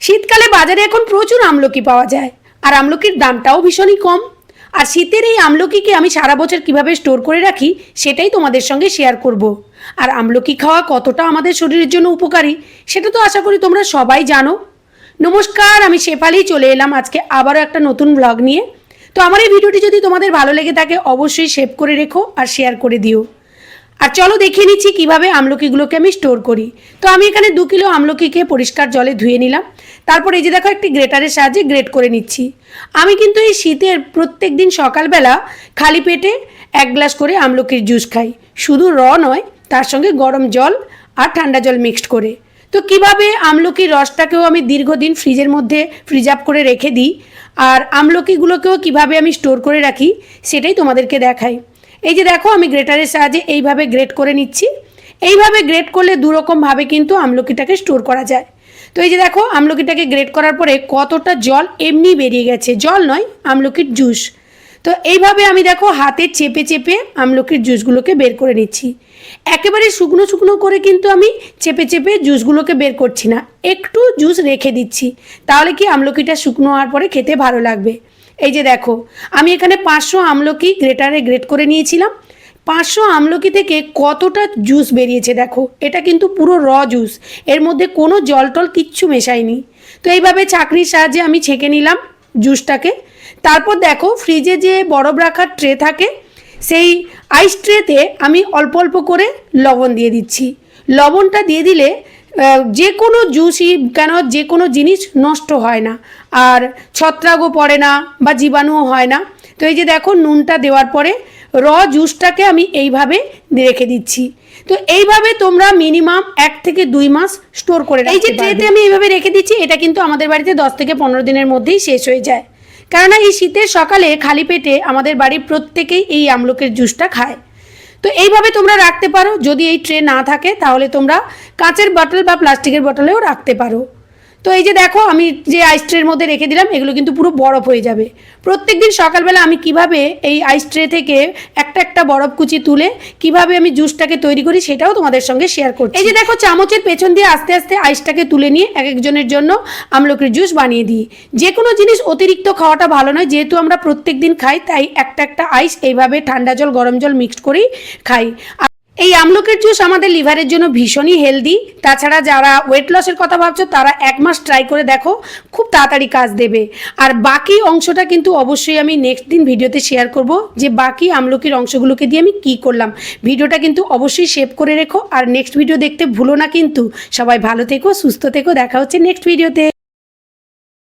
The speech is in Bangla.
শীতকালে বাজারে এখন প্রচুর আমলকি পাওয়া যায়। আর আমলকির দামটাও ভীষণই কম। আর শীতের এই আমলকিকে আমি সারা বছর কীভাবে স্টোর করে রাখি, সেটাই তোমাদের সঙ্গে শেয়ার করব। আর আমলকি খাওয়া কতটা আমাদের শরীরের জন্য উপকারী, সেটা তো আশা করি তোমরা সবাই জানো। নমস্কার, আমি শেফালি, চলে এলাম আজকে আবারও একটা নতুন ব্লগ নিয়ে। তো আমার এই ভিডিওটি যদি তোমাদের ভালো লেগে থাকে, অবশ্যই সেভ করে রেখো আর শেয়ার করে দিও। আর চলো দেখিয়ে নিচ্ছি কীভাবে আমলকিগুলোকে আমি স্টোর করি। তো আমি এখানে দু কিলো আমলকিকে পরিষ্কার জলে ধুয়ে নিলাম। তারপর এই যে দেখো একটি গ্রেটারের সাহায্যে গ্রেট করে নিচ্ছি। আমি কিন্তু এই শীতের প্রত্যেক দিন সকালবেলা খালি পেটে এক গ্লাস করে আমলকির জুস খাই। শুধু র নয়, তার সঙ্গে গরম জল আর ঠান্ডা জল মিক্সড করে। তো কীভাবে আমলকির রসটাকেও আমি দীর্ঘদিন ফ্রিজের মধ্যে ফ্রিজ আপ করে রেখে দিই আর আমলকিগুলোকেও কীভাবে আমি স্টোর করে রাখি সেটাই তোমাদেরকে দেখাই। এই যে দেখো আমি গ্রেটারের সাহায্যে এইভাবে গ্রেট করে নিচ্ছি। এইভাবে গ্রেট করলে দুরকমভাবে কিন্তু আমলকিটাকে স্টোর করা যায়। তো এই যে দেখো, আমলকিটাকে গ্রেট করার পরে কতটা জল এমনি বেরিয়ে গেছে। জল নয়, আমলকির জুস তো এইভাবে আমি দেখো, হাতে চেপে চেপে আমলকির জুসগুলোকে বের করে নিচ্ছি। একেবারে শুকনো শুকনো করে কিন্তু আমি চেপে চেপে জুসগুলোকে বের করছি না। একটু জুস রেখে দিচ্ছি, তাহলে কি আমলকিটা শুকনো হওয়ার পরে খেতে ভালো লাগবে। এই যে দেখো, আমি এখানে পাঁচশো আমলকি গ্রেটারে গ্রেট করে নিয়েছিলাম। পাঁচশো আমলকি থেকে কতটা জুস বেরিয়েছে দেখো? এটা কিন্তু পুরো র জুস এর মধ্যে কোনো জল টল কিচ্ছু মেশায়নি। তো এইভাবে চাকরির সাহায্যে আমি ছেঁকে নিলাম জুসটাকে তারপর দেখো ফ্রিজে যে বরফ রাখার ট্রে থাকে, সেই আইস ট্রেতে আমি অল্প অল্প করে লবণ দিয়ে দিচ্ছি। লবণটা দিয়ে দিলে যে কোনো জুসই কেন যে কোনো জিনিস নষ্ট হয় না। আর ছত্রাকও পড়ে না বা জীবাণুও হয় না। তো এই যে দেখো, নুনটা দেওয়ার পরে র জুসটাকে আমি এইভাবে রেখে দিচ্ছি। তো এইভাবে তোমরা মিনিমাম এক থেকে দুই মাস স্টোর করে এই যে ট্রেতে আমি এইভাবে রেখে দিচ্ছি এটা কিন্তু আমাদের বাড়িতে দশ থেকে পনেরো দিনের মধ্যেই শেষ হয়ে যায়। কেননা এই শীতের সকালে খালি পেটে আমাদের বাড়ির প্রত্যেকেই এই আমলকের জুসটা খায়। তো এইভাবে তোমরা রাখতে পারো। যদি এই ট্রে না থাকে তাহলে তোমরা কাঁচের বটল বা প্লাস্টিকের বটলেও রাখতে পারো। তো এই যে দেখো, আমি যে আইস ট্রের মধ্যে রেখে দিলাম, এগুলো কিন্তু পুরো বরফ হয়ে যাবে। প্রত্যেক দিন সকালবেলা আমি কীভাবে এই আইস ট্রে থেকে একটা একটা বরফ কুচি তুলে কীভাবে আমি জুসটাকে তৈরি করি সেটাও তোমাদের সঙ্গে শেয়ার করছি। এই যে দেখো, চামচের পেছন দিয়ে আস্তে আস্তে আইসটাকে তুলে নিয়ে এক একজনের জন্য আমলকির জুস বানিয়ে দিই। যে কোনো জিনিস অতিরিক্ত খাওয়াটা ভালো নয়, যেহেতু আমরা প্রত্যেক দিন খাই, তাই একটা একটা আইস এইভাবে ঠান্ডা জল, গরম জল মিক্সড করেই খাই। আমলকের জুস আমাদের লিভারের জন্য ভীষণই হেলদি। তাছাড়া যারা ওয়েট লসের কথা ভাবছ, তারা এক মাস ট্রাই করে দেখো, খুব তাড়াতাড়ি কাজ দেবে। আর বাকি অংশটা কিন্তু অবশ্যই আমি নেক্সট দিন ভিডিওতে শেয়ার করব, যে বাকি আমলকির অংশগুলোকে দিয়ে আমি কি করলাম। ভিডিওটা কিন্তু অবশ্যই সেভ করে রেখো, আর নেক্সট ভিডিও দেখতে ভুলো না কিন্তু। সবাই ভালো থেকো, সুস্থ থেকো, দেখা হচ্ছে নেক্সট ভিডিওতে